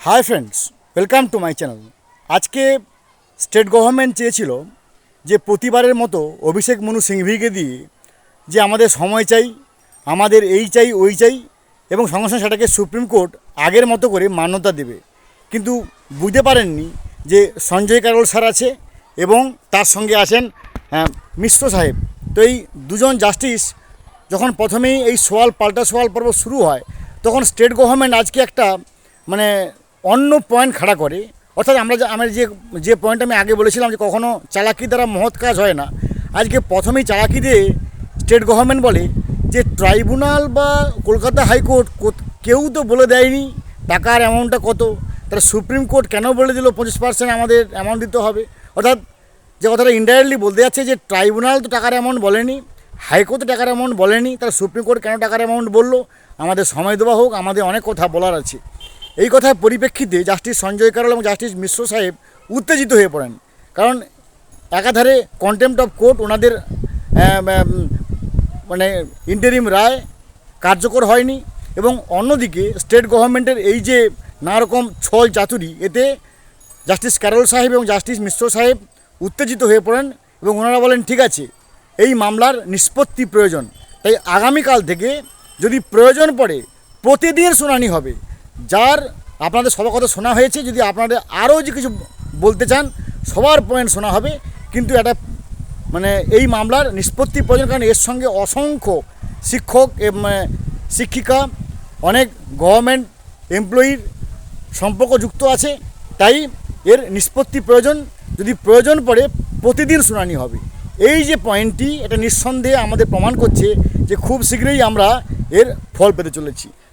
Hi friends welcome to my channel আজকে state government চেয়েছিল যে প্রতিবারের মতো অভিষেক মনু সিংভিকে দিয়ে যে আমাদের সময় চাই আমাদের এই চাই ওই চাই এবং সঙ্গে সঙ্গে সেটাকে সুপ্রিম কোর্ট আগের মতো করে মান্যতা দেবে। কিন্তু বুঝতে পারেননি যে সঞ্জয় কারোল স্যার আছে এবং তার সঙ্গে আছেন আহ, মিশ্র সাহেব। তো এই দুজন জাস্টিস যখন প্রথমেই এই সোয়াল পাল্টা সোয়াল পর্ব শুরু হয় তখন স্টেট গভর্নমেন্ট আজকে একটা মানে অন্য পয়েন্ট খাড়া করে। অর্থাৎ আমরা আমরা যে যে পয়েন্ট আমি আগে বলেছিলাম যে কখনো চালাকি দ্বারা মহৎ কাজ হয় না, আজকে প্রথমেই চালাকি দিয়ে স্টেট গভর্নমেন্ট বলে যে ট্রাইব্যুনাল বা কলকাতা হাইকোর্ট কেউ তো বলে দেয়নি টাকার অ্যামাউন্টটা কত তারা সুপ্রিম কোর্ট কেন বলে দিল পঁচিশ পার্সেন্ট আমাদের অ্যামাউন্ট দিতে হবে? অর্থাৎ যে কথাটা ইনডাইরেক্টলি বলতে যাচ্ছে যে ট্রাইব্যুনাল তো টাকার অ্যামাউন্ট বলেনি, হাইকোর্ট টাকার অ্যামাউন্ট বলেনি তারা সুপ্রিম কোর্ট কেন টাকার অ্যামাউন্ট বলল? আমাদের সময় দেওয়া হোক, আমাদের অনেক কথা বলার আছে। এই কথার পরিপ্রেক্ষিতে জাস্টিস সঞ্জয় কারল এবং জাস্টিস মিশ্র সাহেব উত্তেজিত হয়ে পড়েন। কারণ একাধারে কন্টেম্পট অফ কোর্ট ওনাদের মানে ইন্টারিম রায় কার্যকর হয়নি এবং অন্যদিকে স্টেট গভর্নমেন্টের এই যে নানারকম ছল চাতুরি, এতে জাস্টিস ক্যারল সাহেব এবং জাস্টিস মিশ্র সাহেব উত্তেজিত হয়ে পড়েন এবং ওনারা বলেন, ঠিক আছে, এই মামলার নিষ্পত্তি প্রয়োজন। তাই আগামীকাল থেকে যদি প্রয়োজন পড়ে প্রতিদিন শুনানি হবে। যার আপনাদের সবার কথা শোনা হয়েছে, যদি আপনাদের আরও যে কিছু বলতে চান, সবার পয়েন্ট শোনা হবে। কিন্তু এটা মানে এই মামলার নিষ্পত্তি প্রয়োজন কারণ এর সঙ্গে অসংখ্য শিক্ষক শিক্ষিকা, অনেক গভর্নমেন্ট এমপ্লয়ির সম্পর্ক যুক্ত আছে। তাই এর নিষ্পত্তি প্রয়োজন, যদি প্রয়োজন পড়ে প্রতিদিন শুনানি হবে। এই যে পয়েন্টটি এটা নিঃসন্দেহে আমাদের প্রমাণ করছে যে খুব শীঘ্রই আমরা এর ফল পেতে চলেছি।